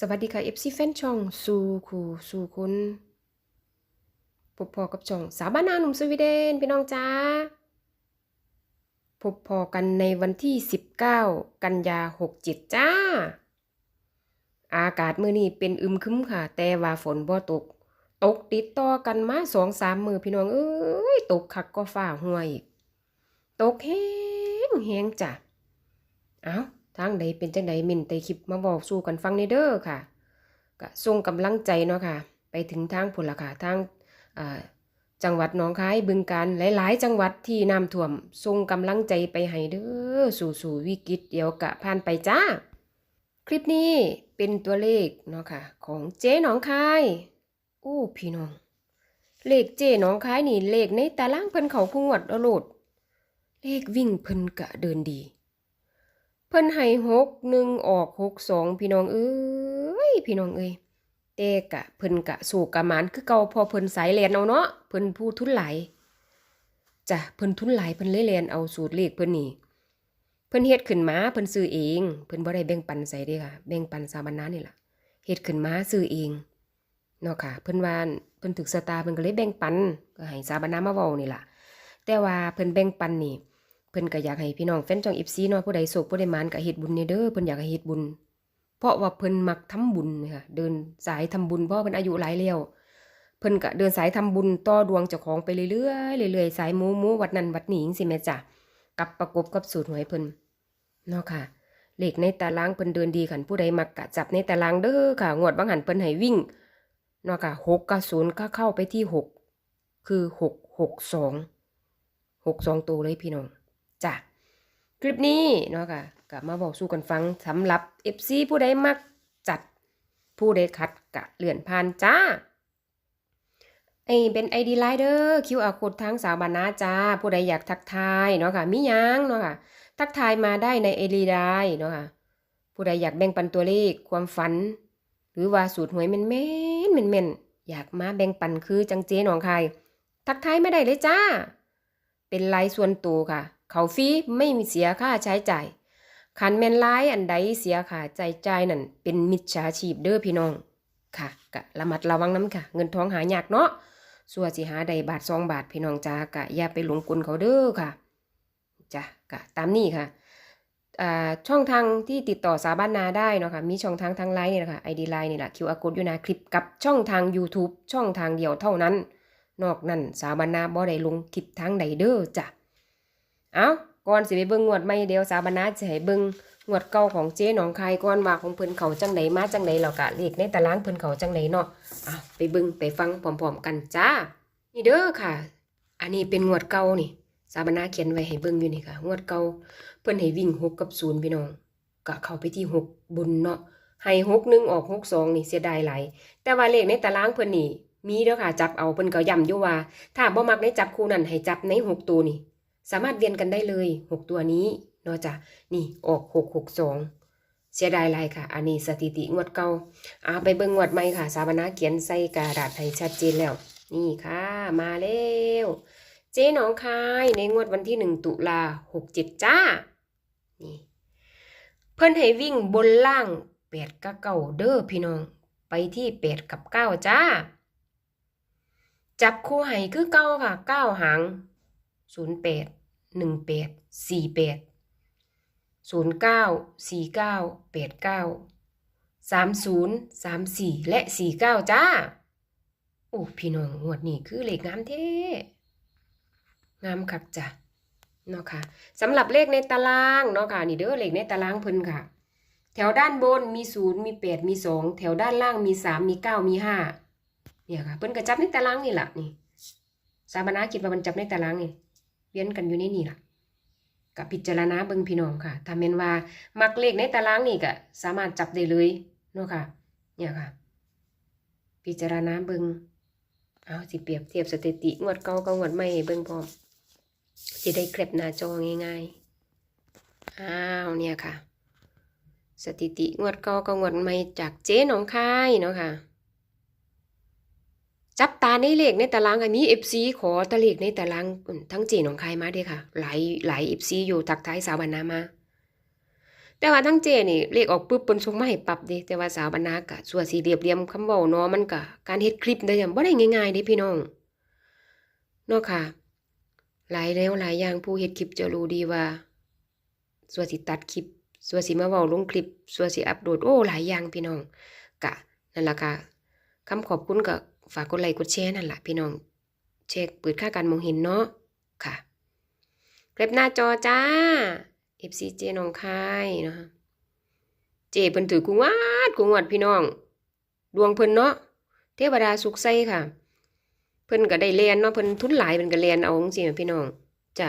สวัสดีค่ะ FC แฟนช่องสู่คู่สู่คุณพบพอกับช่องสาวบ้านนาหนุ่มสวีเดนพี่น้องจ้าพบพอกันในวันที่ 19 กันยา67จ้า อากาศมื้อนี้เป็นอึมครึมค่ะ แต่ว่าฝนบ่ตก ตกติดต่อกันมาสองสามมือพี่น้องเอ้ยตกคักก็ฟ้าห้วย ตกแห้งแห้งจ้ะ เอ้า ทางใดเป็นจังใดมินแต่คลิปมาบอกสู่กันฟังในเด้อค่ะก็ส่งกำลังใจเนาะค่ะ ไปถึงทางพุ่นละค่ะทางจังหวัดหนองคายบึงการหลาย ๆ จังหวัดที่น้ำท่วมส่งกำลังใจไปให้เด้อสู่สู่วิกฤตเดียวกะผ่านไปจ้า คลิปนี้เป็นตัวเลขเนาะค่ะ ของเจ๊หนองคายอู้พี่น้องเลขเจ๊หนองคายนี่เลขในตารางเพิ่นเขาคุงวดอโลดเลขวิ่งเพิ่นกะเดินดี เพิ่นให้หกหนึ่งออกหกสองพี่น้องเอ้ยพี่น้องเอ้ยแต่กะเพิ่นกะสู่กะมานคือเก่าพอเพิ่นสายเรียนเอาเนาะเพิ่นผู้ทุนไหลจ้ะเพิ่นทุนไหลเพิ่นเลยเรียนเอาสูตรเลขเพิ่นนี่เพิ่นเฮ็ดขึ้นมาเพิ่นซื้อเอง เพิ่นบ่ได้แบ่งปันใส่เด้ค่ะแบ่งปันสามัญนานี่ล่ะเฮ็ดขึ้นมาซื้อเองเนาะค่ะ เพิ่นว่าเพิ่นถึกสตาเพิ่นก็เลยแบ่งปันก็ให้สามัญนามาเว้านี่ล่ะแต่ว่าเพิ่นแบ่งปันนี่ พิ่นก็อยากให้พี่น้องแฟนช่อง FC เนาะผู้ใดโศกผู้ใดมานก็เฮ็ดบุญเนี่ยเด้อเพิ่นอยากให้เฮ็ดบุญ เพราะว่าเพิ่นมักทำบุญค่ะเดินสายทำบุญเพราะเพิ่นอายุหลายแล้วเพิ่นก็เดินสายทำบุญต่อดวงเจ้าของไปเรื่อยๆเรื่อยๆสายหมูหมูวัดนั้นวัดนี้จังซี่แม่จ้ะกับประกบกับสูตรหวยเพิ่นเนาะค่ะเลขในตารางเพิ่นเดินดีคันผู้ใดมักกะจับในตารางเด้อค่ะงวดบางหันเพิ่นให้วิ่งเนาะค่ะ6กับ0ก็เข้าไปที่6คือ6 6 2 6 2ตัวเลยพี่น้อง จ้ะคลิปนี้เนาะค่ะกลับมาบอกสู่กันฟังสำหรับ FC ผู้ใดมักจัดผู้ใดขัดกะเลื่อนผ่านจ้าไอเป็น ID ไลน์เด้อ QR code ทางสาวบานาจ้า ผู้ใดอยากทักทายเนาะค่ะมีหยังเนาะค่ะ ทักทายมาได้ใน ID ไลน์เนาะค่ะ ผู้ใดอยากแบ่งปันตัวเลขความฝัน หรือว่าสูตรหวยแม่นแม่นแม่นแม่นอยากมาแบ่งปันคือจังเจหนองคายทักทายไม่ได้เลยจ้า เป็นไลน์ส่วนตัวค่ะ เขาฟรีไม่มีเสียค่าใช้จ่ายคันแมนไลน์อันใดเสียค่าใช้จ่ายนั่นเป็นมิจฉาชีพเด้อพี่น้องค่ะกะระมัดระวังน้ำค่ะ เงินทองหายากเนาะส่วนสิหาใดบาทสองบาทพี่น้องจ้ากะอย่าไปหลงกลเขาเด้อค่ะจ้ะกะตามนี้ค่ะอ่าช่องทางที่ติดต่อสาบ้านนาได้เนาะค่ะมีช่องทางทางไลน์นี่แหละค่ะ ID ไลน์นี่แหละ QR code อยู่นาคลิปกับช่องทาง YouTube ช่องทางเดียวเท่านั้น นอกนั้นสาบานนาบ่ได้ลงคลิปทางใดเด้อจ้ะ เอาก่อนสิไปเบิ่งงวดใหม่เดียวสาบานาจะให้เบิ่งงวดเก่าของเจ๊หนองคายก่อนว่าของเพิ่นเขาจังไดมาจังไดแล้วก็เลขในตารางเพิ่นเขาจังไดเนาะเอาไปเบิ่งไปฟังพร้อมๆกันจ้า นี่เด้อค่ะ อันนี้เป็นงวดเก่านี่สาบานาเขียนไว้ให้เบิ่งอยู่นี่ค่ะงวดเก่าเพิ่นให้วิ่ง6กับ0พี่น้องก็เข้าไปที่หกบุญเนาะให้6 1ออก6 2นี่เสียดายหลายแต่ว่าเลขในตารางเพิ่นนี่มีเด้อค่ะจับเอาเพิ่นก็ย้ำอยู่ว่า ถ้าบ่มักในจับคู่นั้นให้จับในหกตัวนี่ สามารถเวียนกันได้เลยหกตัวนี้เนาะจ้ะนี่ออกหกหกสองเสียดายลายค่ะ อันนี้สถิติงวดเก่าเอาไปเบิ่งงวดใหม่ค่ะ สาบนาเขียนใส่กระดาษให้ชัดเจนแล้ว นี่ค่ะ มาแล้วเจ๊หนองคายในงวดวันที่หนึ่งตุลาหกเจ็ดจ้า นี่เพิ่นให้วิ่งบนล่างแปดกับเก้าเด้อพี่น้อง ไปที่แปดกับเก้าจ้า จับคู่ให้คือเก้าค่ะเก้าหาง ศูนย์แปดหนึ่งแปดสี่แปดศูนย์เก้าสี่เก้าแปดเก้าสามศูนย์สามสี่และสี่เก้าจ้า โอ้พี่น้องงวดนี้คือเลขงามเท่งามคักจ้ะเนาะค่ะสำหรับเลขในตารางเนาะค่ะนี่เด้อเลขในตารางเพิ่นค่ะ แถวด้านบนมีศูนย์มีแปดมีสองแถวด้านล่างมีสามมีเก้ามีห้าเนี่ยค่ะเพิ่นก็จับในตารางนี่แหละนี่สาบนาคิดว่ามันจับในตารางนี่ เวียนกันอยู่ในนี่ล่ะกับพิจารณาเบิ่งพี่น้องค่ะถ้าแม่นว่ามักเลขในตารางนี่ก็สามารถจับได้เลยเนาะค่ะ เนี่ยค่ะ พิจารณาเบิ่งเอาสิเปรียบเทียบสถิติงวดเก่ากับงวดใหม่เบิ่งพร้อมสิได้เคล็บหน้าจอง่ายๆ อ้าวเนี่ยค่ะ สถิติงวดเก่ากับงวดใหม่จากเจ๊หนองคายเนาะค่ะ จับตาในเลขในตารางค่ะมี FC ขอตะเลขในตารางทั้งเจหนองคายมาด้อค่ะ หลายหลาย FC อยู่ทักทายสาวบานนามา แต่ว่าทั้งเจนี่เลขออกปุ๊บปนส่งมาให้ปรับด้แต่ว่าสาวบรรณากะสัวนสีเรียบเรียมคำเว้าเนาะมันก็การเฮ็ดคลิปได้ยังบ่ได้ง่ายๆเด้พี่น้องเนาะค่ะ หลายแนวหลายอย่างผู้เฮ็ดคลิปจะรู้ดีว่าสัวนสิตัดคลิปสัวนสิมาเว้าลงคลิปสัวนสิอัปโหลดโอ้หลายอย่างพี่น้องกะนั่นล่ะค่ะคำขอบคุณก็ ฝากกดไลค์กดแชร์นั่นแหละพี่น้องเช็คเปิดค่าการมองเห็นเนาะค่ะเก็บหน้าจอจ้า FCJ น้องคายเนะคะเจเพิ่นถือกุงวาดกุงวัดพี่น้อง ดวงเพิ่นเนาะเทวดาสุขใสค่ะ เพิ่นก็ได้เรียนเนาะเพิ่นทุนหลายเพิ่นก็เรียนเอาจังซี่พี่น้องจ้ะ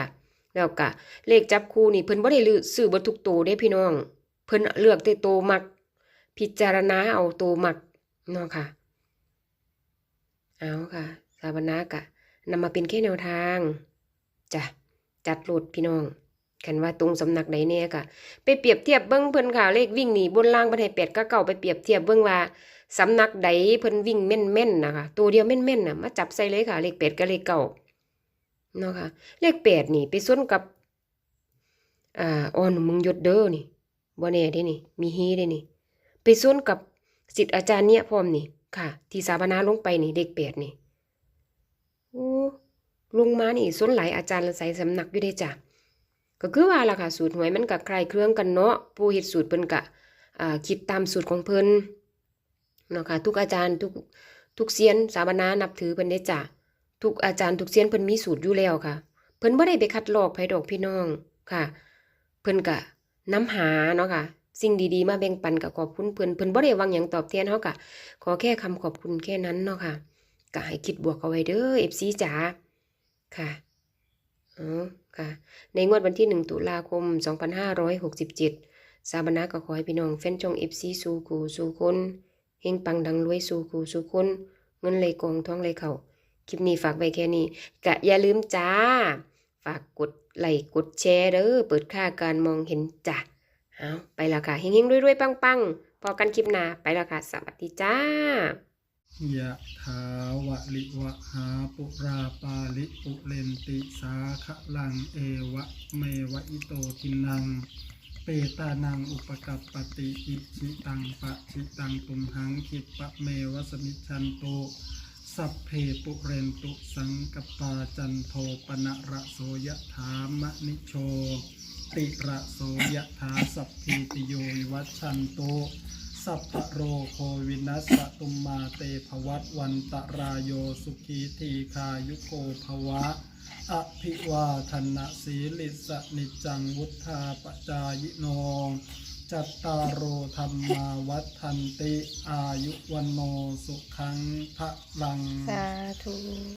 แล้วก็เลขจับคู่นี่เพิ่นบ่ได้ลือซื้อเบ่ทุกโตวเด้พี่น้อง เพิ่นเลือกแต่โตมัก พิจารณาเอาโตมักเนาะค่ะ เอาค่ะ สาบนากะนำมาเป็นแค่แนวทางจ้ะจัดโหลดพี่น้องคันว่าตรงสำนักใดแน่กะไปเปรียบเทียบเบิ่งเพิ่นค่ะเลขวิ่งหนีบนล่างเพิ่นให้8กับ9ไปเปรียบเทียบเบิ่งว่าสำนักใดเพิ่นวิ่งแม่นๆนนะคะตัวเดียวแม่นๆน่ะมาจับใส่เลยค่ะ เลข8กับเลข9เนาะค่ะ เลข8นี่ไปส่วนกับอ่าอ่อนมึงยศเด้อนี่บ่แน่เด้นี่ มีฮีเด้นี่ ไปส่วนกับสิทธิ์อาจารย์เนี่ยพร้อมนี่ ค่ะ ที่สาบนาลงไปนี่เลข8นี่โอ้ลงมานี่ส่วนหลายอาจารย์ละใส่สำนักอยู่ได้จ้ะก็คือว่าล่ะค่ะสูตรหวยมันก็คล้ายเครื่องกันเนาะผู้เฮ็ดสูตรเพิ่นก็อ่าคิดตามสูตรของเพิ่นเนาะค่ะทุกอาจารย์ทุกทุกเซียนสาบนานับถือเพิ่นได้จ้ะทุกอาจารย์ทุกเซียนเพิ่นมีสูตรอยู่แล้วค่ะ เพิ่นบ่ได้ไปคัดลอกไผดอกพี่น้องค่ะ เพิ่นก็นํหาเนาะค่ะ สิ่งดีๆ มาแบ่งปันก็ขอบคุณเพิ่อนเพิ่อนบ่ได้วังหยังตอบแทนเฮาก็ขอแค่คำขอบคุณแค่นั้นเนาะค่ะก็ให้คิดบวกเอาไว้เด้อ FC จ๋าค่ะอ๋อค่ะ ในงวดวันที่ 1 ตุลาคม 2567 สาบนาก็ขอให้พี่น้องแฟนช่อง FC สู่กูสู่คนเฮงปังดังรวยสู่กูสู่คนเงินไหลกองท้องไหลเข่าคลิปนี้ฝากไว้แค่นี้กะอย่าลืมจ้า ฝากกดไลค์กดแชร์เด้อเปิดค่าการมองเห็นจ้ะ เอาไปแล้วค่ะเฮงๆรวยๆปังๆพอกันคลิปหน้าไปแล้วค่ะ สวัสดีจ้ายะถาวะลิวะหาปุราปาลิปุเรนติสาคะลังเอวะเมวะอิโตทินัง เปตานังอุปกัปปติอิชิตังปะชิตังตุมหังคิปะเมวะสมิชชันโตสัพเพปุเรนตุสังกปาจันโทปนะระโสยะถามะนิโช ติระโสยะถาสัพพีติโยวัชันโต สัพพโรโควินัสตุมมาเตภวัตวันตรายโยสุขีทีคายุโกภวะ อภิวาทนะสีลิสนิจังวุธาปจายโนจัตตารโอธรรมาวัฏันติ อายุวันโนสุขังพระลัง สาธุ